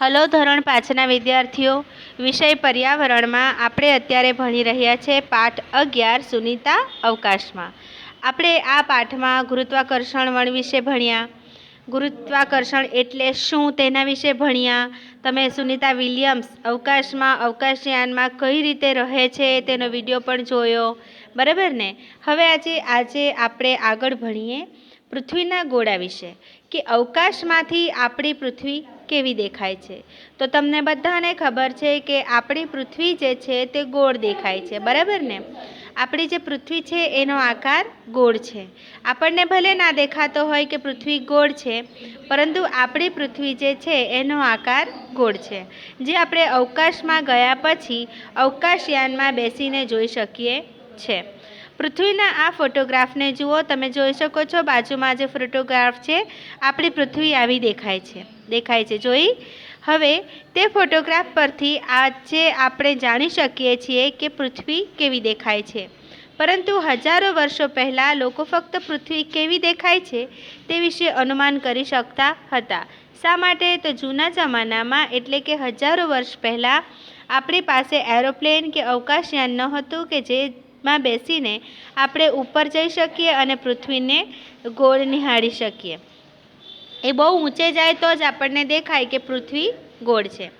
Hello ધોરણ પાંચના વિદ્યાર્થીઓ, વિષય પર્યાવરણમાં આપણે અત્યારે ભણી રહ્યા છે પાઠ અગિયાર સુનિતા અવકાશમાં. આપણે આ પાઠમાં ગુરુત્વાકર્ષણ વણ વિશે ભણ્યા. ગુરુત્વાકર્ષણ એટલે શું તેના વિશે ભણ્યા. તમે સુનિતા વિલિયમ્સ અવકાશમાં અવકાશયાનમાં કઈ રીતે રહે છે તેનો વીડિયો પણ જોયો. બરાબર ને? હવે આજે આજે આપણે આગળ ભણીએ પૃથ્વીના ગોળા વિશે. કે અવકાશમાંથી આપણી પૃથ્વી કેવી દેખાય છે? તો તમને બધાને ખબર છે કે આપણી પૃથ્વી જે છે તે ગોળ દેખાય છે, બરાબર ને? આપણી જે પૃથ્વી છે એનો આકાર ગોળ છે. આપણને ભલે ના દેખાતો હોય કે પૃથ્વી ગોળ છે, પરંતુ આપણી પૃથ્વી જે છે એનો આકાર ગોળ છે. જે આપણે અવકાશમાં ગયા પછી અવકાશયાનમાં બેસીને જોઈ શકીએ છે. પૃથ્વીના આ ફોટોગ્રાફને જુઓ, તમે જોઈ શકો છો બાજુમાં જે ફોટોગ્રાફ છે, આપણી પૃથ્વી આવી દેખાય છે દેખાય છે. જોઈ? હવે તે ફોટોગ્રાફ પરથી આજે આપણે જાણી શકીએ છીએ કે પૃથ્વી કેવી દેખાય છે. પરંતુ હજારો વર્ષો પહેલાં લોકો ફક્ત પૃથ્વી કેવી દેખાય છે તે વિશે અનુમાન કરી શકતા હતા. શા માટે? તો જૂના જમાનામાં એટલે કે હજારો વર્ષ પહેલાં આપણી પાસે એરોપ્લેન કે અવકાશયાન નહોતું કે કે જેમાં બેસીને આપણે ઉપર જઈ શકીએ અને પૃથ્વીને ગોળ નિહાળી શકીએ. એ બહુ ઊંચે જાય તો જ આપણને દેખાય કે પૃથ્વી ગોળ છે.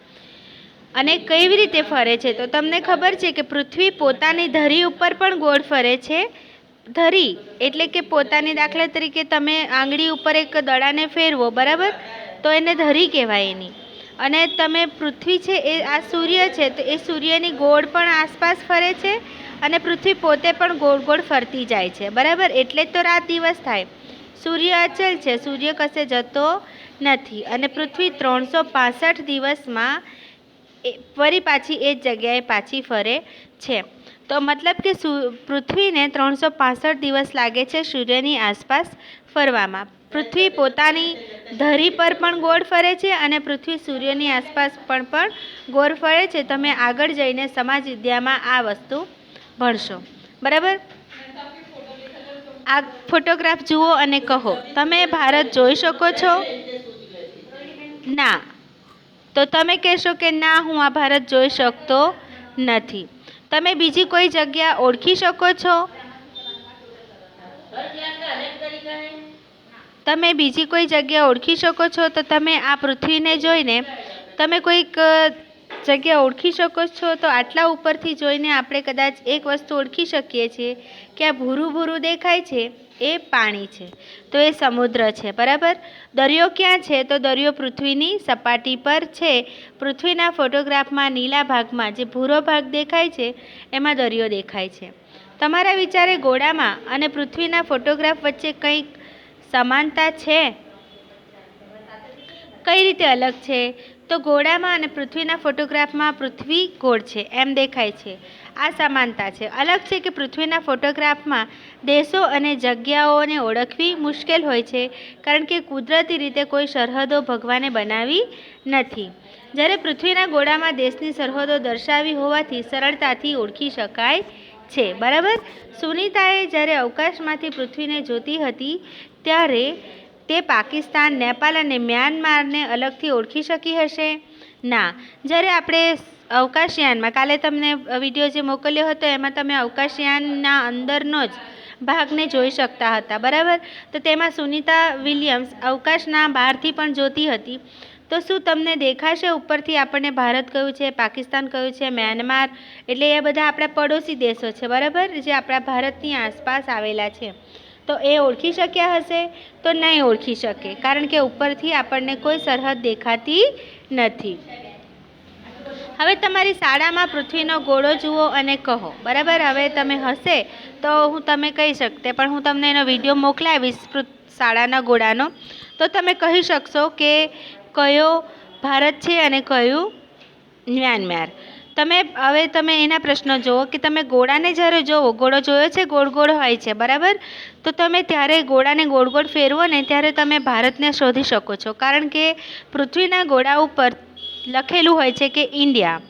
અને કેવી રીતે ફરે છે? તો તમને ખબર છે કે પૃથ્વી પોતાની ધરી ઉપર પણ ગોળ ફરે છે. ધરી એટલે કે પોતાની દાખલા તરીકે તમે આંગળી ઉપર એક દડાને ફેરવો, બરાબર? તો એને ધરી કહેવાય એની. અને તમે પૃથ્વી છે એ આ સૂર્ય છે, તો એ સૂર્યની ગોળ પણ આસપાસ ફરે છે અને પૃથ્વી પોતે પણ ગોળ ગોળ ફરતી જાય છે. બરાબર? એટલે જ તો રાત દિવસ થાય. સૂર્ય અચલ છે. સૂર્ય કશે જતો નથી. અને પૃથ્વી ત્રણસો પાસઠ દિવસમાં ફરી પાછી એ જ જગ્યાએ પાછી ફરે છે. તો મતલબ કે પૃથ્વીને ત્રણસો પાસઠ દિવસ લાગે છે સૂર્યની આસપાસ ફરવામાં. પૃથ્વી પોતાની ધરી પર પણ ગોળ ફરે છે અને પૃથ્વી સૂર્યની આસપાસ પણ પણ ગોળ ફરે છે. તમે આગળ જઈને સમાજ વિદ્યામાં આ વસ્તુ ભણશો. બરાબર? આ ફોટોગ્રાફ જુઓ અને કહો, તમે ભારત જોઈ શકો છો? ના. તો તમે કહેશો કે ના, હું આ ભારત જોઈ શકતો નથી. તમે બીજી કોઈ જગ્યા ઓળખી શકો છો? તમે બીજી કોઈ જગ્યા ઓળખી શકો છો તો તમે આ પૃથ્વીને જોઈને તમે કોઈક જગ્યા ઓળખી શકો છો તો આટલા ઉપરથી જોઈને આપણે કદાચ એક વસ્તુ ઓળખી શકીએ છીએ કે આ ભૂરું ભૂરું દેખાય છે, એ પાણી છે. તો એ સમુદ્ર છે, બરાબર? દરિયો ક્યાં છે? તો દરિયો પૃથ્વીની સપાટી પર છે. પૃથ્વીના ફોટોગ્રાફમાં નીલા ભાગમાં જે ભૂરો ભાગ દેખાય છે, એમાં દરિયો દેખાય છે. તમારા વિચારે ગોળામાં અને પૃથ્વીના ફોટોગ્રાફ વચ્ચે કંઈક સમાનતા છે? કઈ રીતે અલગ છે? તો ગોળામાં અને પૃથ્વીના ફોટોગ્રાફમાં પૃથ્વી ગોળ છે, એમ દેખાય છે. આ સમાનતા છે. અલગ છે કે પૃથ્વીના ફોટોગ્રાફમાં દેશો અને જગ્યાઓને ઓળખવી મુશ્કેલ હોય છે, કારણ કે કુદરતી રીતે કોઈ સરહદો ભગવાને બનાવી નથી. જ્યારે પૃથ્વીના ગોળામાં દેશની સરહદો દર્શાવી હોવાથી સરળતાથી ઓળખી શકાય છે, બરાબર? સુનિતાએ જ્યારે અવકાશમાંથી પૃથ્વીને જોતી હતી, ત્યારે તે પાકિસ્તાન, નેપાલ અને મ્યાનમારને અલગથી ઓળખી શકી હશે. ના, જ્યારે આપણે અવકાશયાનમાં, કાલે તમને વીડિયો જે મોકલ્યો હતો, એમાં તમે અવકાશયાનના અંદરનો જ ભાગને જોઈ શકતા હતા, બરાબર? તો તેમાં સુનિતા વિલિયમ્સ અવકાશના બહારથી પણ જોતી હતી. તો શું તમને દેખાશે? ઉપરથી આપણને ભારત કયું છે, પાકિસ્તાન કયું છે, મ્યાનમાર, એટલે એ બધા આપણા પડોશી દેશો છે, બરાબર? જે આપણા ભારતની આસપાસ આવેલા છે. તો એ ઓળખી શક્યા હશે? તો નહીં ઓળખી શકે, કારણ કે ઉપરથી આપણને કોઈ સરહદ દેખાતી નથી. હવે તમારી શાળામાં પૃથ્વીનો ગોળો જુઓ અને કહો, બરાબર? હવે તમે હશે તો હું તમે કહી શકતે, પણ હું તમને એનો વીડિયો મોકલાવીશ શાળાના ગોળાનો. તો તમે કહી શકશો કે કયો ભારત છે અને કયું મ્યાનમાર? તમે હવે તમે એના પ્રશ્નો જુઓ કે તમે ગોળાને જ્યારે જોવો, ગોળો જોયો છે, ગોળ ગોળ હોય છે, બરાબર? તો તમે ત્યારે ગોળાને ગોળ ગોળ ફેરવો ને ત્યારે તમે ભારતને શોધી શકો છો. કારણ કે પૃથ્વીના ગોળા ઉપર લખેલું હોય છે કે ઇન્ડિયા.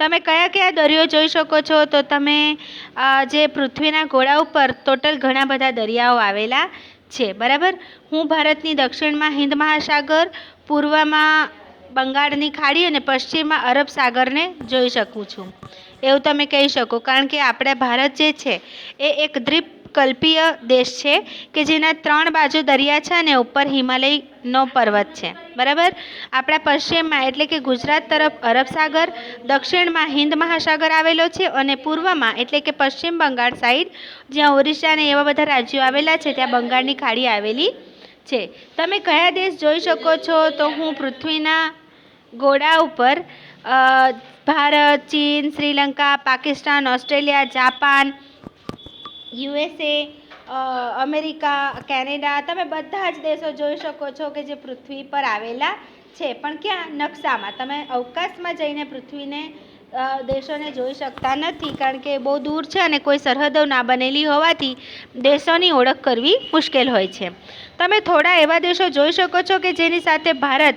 તમે કયા કયા દરિયો જોઈ શકો છો? તો તમે જે પૃથ્વીના ગોળા ઉપર ટોટલ ઘણા બધા દરિયાઓ આવેલા છે, બરાબર? હું ભારતની દક્ષિણમાં હિન્દ મહાસાગર, પૂર્વમાં બંગાળની ખાડી અને પશ્ચિમમાં અરબ સાગરને જોઈ શકું છું. એવું તમે કહી શકો, કારણ કે આપણા ભારત જે છે, એ એક દ્વીપકલ્પીય દેશ છે કે જેના ત્રણ બાજુ દરિયા છે અને ઉપર હિમાલયનો પર્વત છે. બરાબર? આપણા પશ્ચિમમાં એટલે કે ગુજરાત તરફ અરબ સાગર, દક્ષિણમાં હિન્દ મહાસાગર આવેલો છે અને પૂર્વમાં એટલે કે પશ્ચિમ બંગાળ સાઈડ જ્યાં ઓરિસ્સા અને એવા બધા રાજ્યો આવેલા છે ત્યાં બંગાળની ખાડી આવેલી છે. તમે કયા દેશ જોઈ શકો છો? તો હું પૃથ્વીના ગોળા ઉપર ભારત, ચીન, Sri Lanka, Pakistan, Australia, Japan USA America, Canada, તમે બધા જ દેશો જોઈ શકો છો કે જે પૃથ્વી પર આવેલા છે. પણ ક્યાં? નકશામાં. તમે અવકાશમાં જઈને પૃથ્વીને દેશોને જોઈ શકતા નથી કારણ કે બહુ દૂર છે અને કોઈ સરહદો ના બનેલી હોવાથી દેશોની ઓળખ કરવી મુશ્કેલ હોય છે. તમે થોડા એવા દેશો જોઈ શકો છો કે જેની સાથે ભારત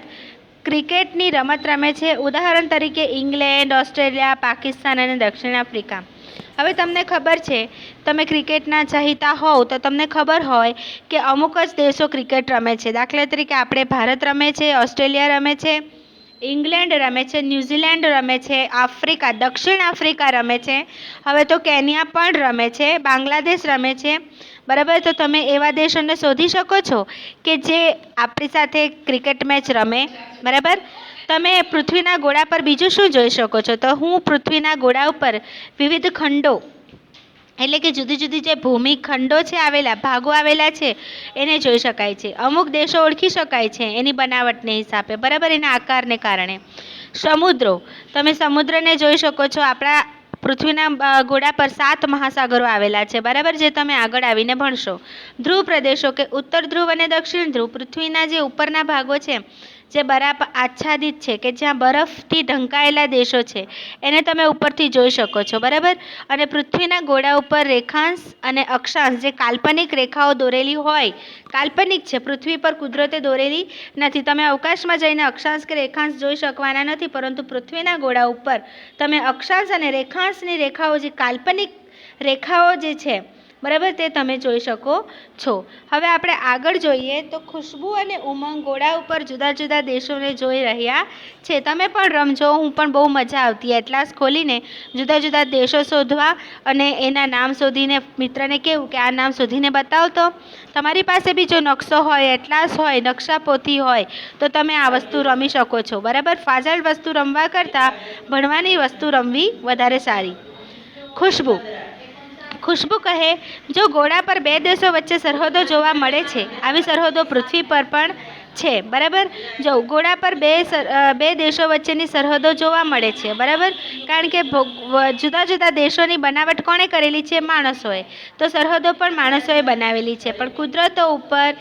ક્રિકેટની રમત રમે છે. ઉદાહરણ તરીકે ઇંગ્લેન્ડ, ઓસ્ટ્રેલિયા, પાકિસ્તાન અને દક્ષિણ આફ્રિકા. હવે તમને ખબર છે, તમે ક્રિકેટના ચાહીતા હોવ તો તમને ખબર હોય કે અમુક જ દેશો ક્રિકેટ રમે છે. દાખલા તરીકે આપણે ભારત રમે છે, ઓસ્ટ્રેલિયા રમે છે, ઇંગ્લેન્ડ રમે છે, ન્યૂઝીલેન્ડ રમે છે, આફ્રિકા, દક્ષિણ આફ્રિકા રમે છે. હવે તો કેન્યા પણ રમે છે, બાંગ્લાદેશ રમે છે. બરાબર? તો તમે એવા દેશોને શોધી શકો છો કે જે આપણી સાથે ક્રિકેટ મેચ રમે. બરાબર? તમે પૃથ્વીના ગોળા પર બીજું શું જોઈ શકો છો? તો હું પૃથ્વીના ગોળા ઉપર વિવિધ ખંડો, એટલે કે જુદી જુદી જે ભૂમિ ખંડો છે આવેલા, ભાગો આવેલા છે, એને જોઈ શકાય છે. અમુક દેશો ઓળખી શકાય છે એની બનાવટને હિસાબે, બરાબર એના આકારને કારણે. સમુદ્રો, તમે સમુદ્રને જોઈ શકો છો, આપણા પૃથ્વીના ગોળા પર સાત મહાસાગરો આવેલા છે, બરાબર, જે તમે આગળ આવીને ભણશો. ધ્રુવ પ્રદેશો કે ઉત્તર ધ્રુવ અને દક્ષિણ ધ્રુવ, પૃથ્વીના જે ઉપરના ભાગો છે જે બરફ આચ્છાદિત છે, કે જ્યાં બરફથી ઢંકાયેલા દેશો છે, એને તમે ઉપરથી જોઈ શકો છો, બરાબર? અને પૃથ્વીના ગોળા ઉપર રેખાંશ અને અક્ષાંશ, જે કાલ્પનિક રેખાઓ દોરેલી હોય, કાલ્પનિક છે, પૃથ્વી પર કુદરતે દોરેલી નથી. તમે અવકાશમાં જઈને અક્ષાંશ કે રેખાંશ જોઈ શકવાના નથી, પરંતુ પૃથ્વીના ગોળા ઉપર તમે અક્ષાંશ અને રેખાંશની રેખાઓ, જે કાલ્પનિક રેખાઓ જે છે બરાબર? તે તમે જોઈ શકો છો. હવે આપણે આગળ જોઈએ તો ખુશ્બુ અને ઉમંગ ઘોડા ઉપર જુદા જુદા દેશોને જોઈ રહ્યા છે. તમે પણ રમજો, હું પણ બહુ મજા આવતી એટલાસ ખોલીને જુદા જુદા દેશો શોધવા અને એના નામ શોધીને, મિત્રને કહેવું કે આ નામ શોધીને બતાવો તો? તમારી પાસે બી જો નકશો હોય, એટલાસ હોય નકશા પોથી હોય, તો તમે આ વસ્તુ રમી શકો છો. બરાબર? ફાજલ વસ્તુ રમવા કરતાં ભણવાની વસ્તુ રમવી વધારે સારી. ખુશ્બુ ખુશ્બુ કહે, જો ગોળા પર બે દેશો વચ્ચે સરહદો જોવા મળે છે, આવી સરહદો પૃથ્વી પર પણ છે. બરાબર? જો ગોળા પર બે બે દેશો વચ્ચેની સરહદો જોવા મળે છે, બરાબર? કારણ કે જુદા જુદા દેશોની બનાવટ કોણે કરેલી છે? માણસોએ. તો સરહદો પણ માણસોએ બનાવેલી છે, પણ કુદરતો ઉપર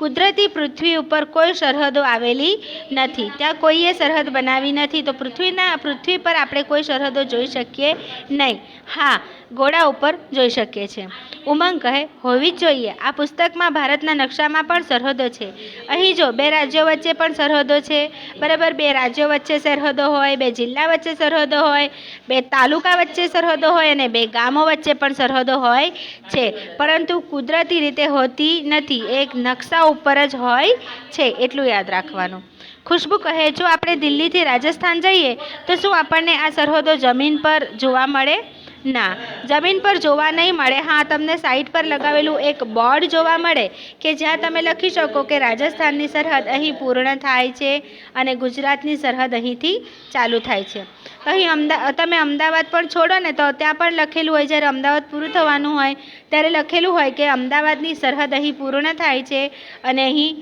કુદરતી પૃથ્વી ઉપર કોઈ સરહદો આવેલી નથી. ત્યાં કોઈએ સરહદ બનાવી નથી. તો પૃથ્વીના, પૃથ્વી પર આપણે કોઈ સરહદો જોઈ શકીએ નહીં. હા ગોળા ઉપર જોઈ શકીએ છીએ. ઉમંગ કહે, હોવી જ જોઈએ. આ પુસ્તકમાં ભારતના નકશામાં પણ સરહદો છે. અહીં જો, બે રાજ્યો વચ્ચે પણ સરહદો છે. બરાબર, બે રાજ્યો વચ્ચે સરહદો હોય, બે જિલ્લા વચ્ચે સરહદો હોય, બે તાલુકા વચ્ચે સરહદો હોય અને બે ગામો વચ્ચે પણ સરહદો હોય છે. પરંતુ કુદરતી રીતે હોતી નથી. એક નકશા ઉપર જ હોય છે, એટલું યાદ રાખવાનું. ખુશ્બુ કહે, જો આપણે દિલ્હીથી રાજસ્થાન જઈએ, તો શું આપણને આ સરહદો જમીન પર જોવા મળે? ના. જમીન પર જોવા નહીં મળે. હા, તમને સાઇટ પર લગાવેલું એક બોર્ડ જોવા મળે કે જ્યાં તમે લખી શકો કે રાજસ્થાનની સરહદ અહીં પૂર્ણ થાય છે અને ગુજરાતની સરહદ અહીંથી ચાલુ થાય છે. અહીં અમદા, તમે અમદાવાદ પણ છોડો ને તો ત્યાં પણ લખેલું હોય, જ્યારે અમદાવાદ પૂરું થવાનું હોય, ત્યારે લખેલું હોય કે અમદાવાદની સરહદ અહીં પૂર્ણ થાય છે અને અહીં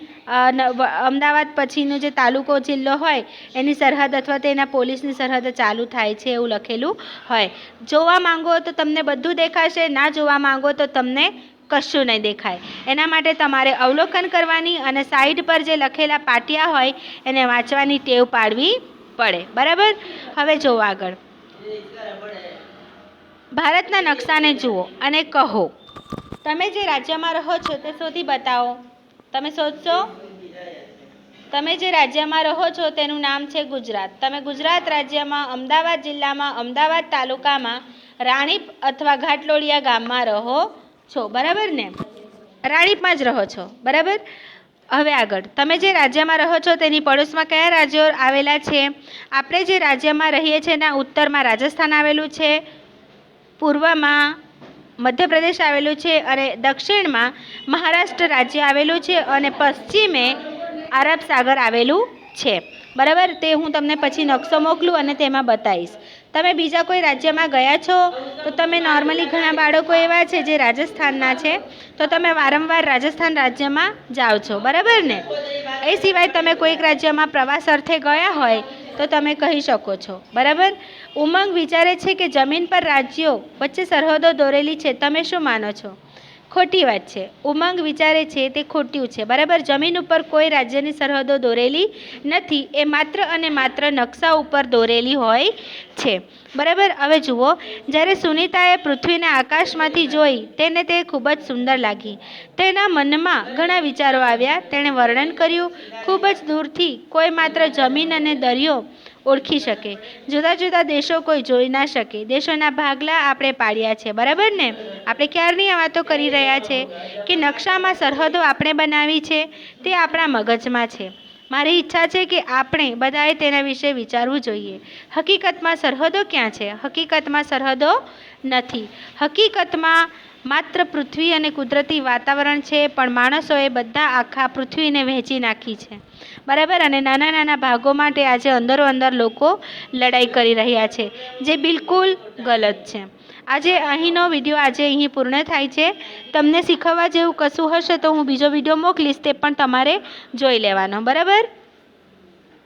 અમદાવાદ પછીનો જે તાલુકો જિલ્લો હોય, એની સરહદ અથવા તેના પોલીસની સરહદ ચાલુ થાય છે એવું લખેલું હોય. જોવા માંગો તો તમને બધું દેખાશે, ના જોવા માંગો તો તમને કશું નહીં દેખાય. એના માટે તમારે અવલોકન કરવાની અને સાઈડ પર જે લખેલા પાટિયા હોય, એને વાંચવાની ટેવ પાડવી પડે. બરાબર? હવે જોવો આગળ. ભારતના નકશાને જુઓ અને કહો. તમે જે રાજ્યમાં રહો છો તે શોધી બતાવો. તમે શોધશો? તમે જે રાજ્યમાં રહો છો તેનું નામ છે ગુજરાત. તમે ગુજરાત રાજ્યમાં, અમદાવાદ જિલ્લામાં, અમદાવાદ તાલુકામાં, રાણીપ અથવા ઘાટલોડિયા ગામમાં રહો છો. બરાબર ને? રાણીપમાં જ રહો છો. બરાબર? હવે આગળ. તમે જે રાજ્યમાં રહો છો તેની પડોશમાં કયા રાજ્યો આવેલા છે? આપણે જે રાજ્યમાં રહીએ છીએ એના ઉત્તરમાં રાજસ્થાન આવેલું છે, પૂર્વમાં મધ્યપ્રદેશ આવેલું છે અને દક્ષિણમાં મહારાષ્ટ્ર રાજ્ય આવેલું છે અને પશ્ચિમે આરબ સાગર આવેલું છે. બરાબર? તે હું તમને પછી નકશો મોકલું અને તેમાં બતાવીશ. તમે બીજા કોઈ રાજ્યમાં ગયા છો? તો તમે નોર્મલી ઘણા બાળકો એવા છે જે રાજસ્થાનના છે. તો તમે વારંવાર રાજસ્થાન રાજ્યમાં જાઓ છો. બરાબર ને? એ સિવાય તમે કોઈક રાજ્યમાં પ્રવાસ અર્થે ગયા હોય, તો તમે કહી શકો છો. બરાબર? ઉમંગ વિચારે છે કે જમીન પર રાજ્યો વચ્ચે સરહદો દોરેલી છે. તમે શું માનો છો? ખોટી વાત છે. ઉમંગ વિચારે છે તે ખોટ્યું છે. બરાબર? જમીન ઉપર કોઈ રાજ્યની સરહદો દોરેલી નથી. એ માત્ર અને માત્ર નકશા ઉપર દોરેલી હોય છે. બરાબર? હવે જુઓ, જ્યારે સુનીતાએ પૃથ્વીને આકાશમાંથી જોઈ, તેને તે ખૂબ જ સુંદર લાગી. તેના મનમાં ઘણા વિચારો આવ્યા. તેણે વર્ણન કર્યું, ખૂબ જ દૂરથી કોઈ માત્ર જમીન અને દરિયો ઓળખી શકે. જુદા જુદા દેશો કોઈ જોઈ ના શકે. દેશોના ભાગલા આપણે પાડ્યા છે. બરાબર ને? આપણે ક્યારની આ વાતો કરી રહ્યા છે? કે નકશામાં સરહદો આપણે બનાવી છે? તે આપણા મગજમાં છે. મારી ઈચ્છા છે કે આપણે બધાએ તેના વિશે વિચારવું જોઈએ. હકીકતમાં સરહદો ક્યાં છે? હકીકતમાં સરહદો નથી. હકીકતમાં માત્ર પૃથ્વી અને કુદરતી વાતાવરણ છે, પણ માણસોએ બધા આખા પૃથ્વીને વહેંચી નાખી છે. બરાબર? અને નાના નાના ભાગો માટે આજે અંદરો અંદર લોકો લડાઈ કરી રહ્યા છે, જે બિલકુલ ગલત છે. આજે અહીંનો વીડિયો આજે અહીં પૂર્ણ થાય છે. તમને શીખવવા જેવું કશું હશે તો હું બીજો વીડિયો મોકલીશ, તે પણ તમારે જોઈ લેવાનો. બરાબર?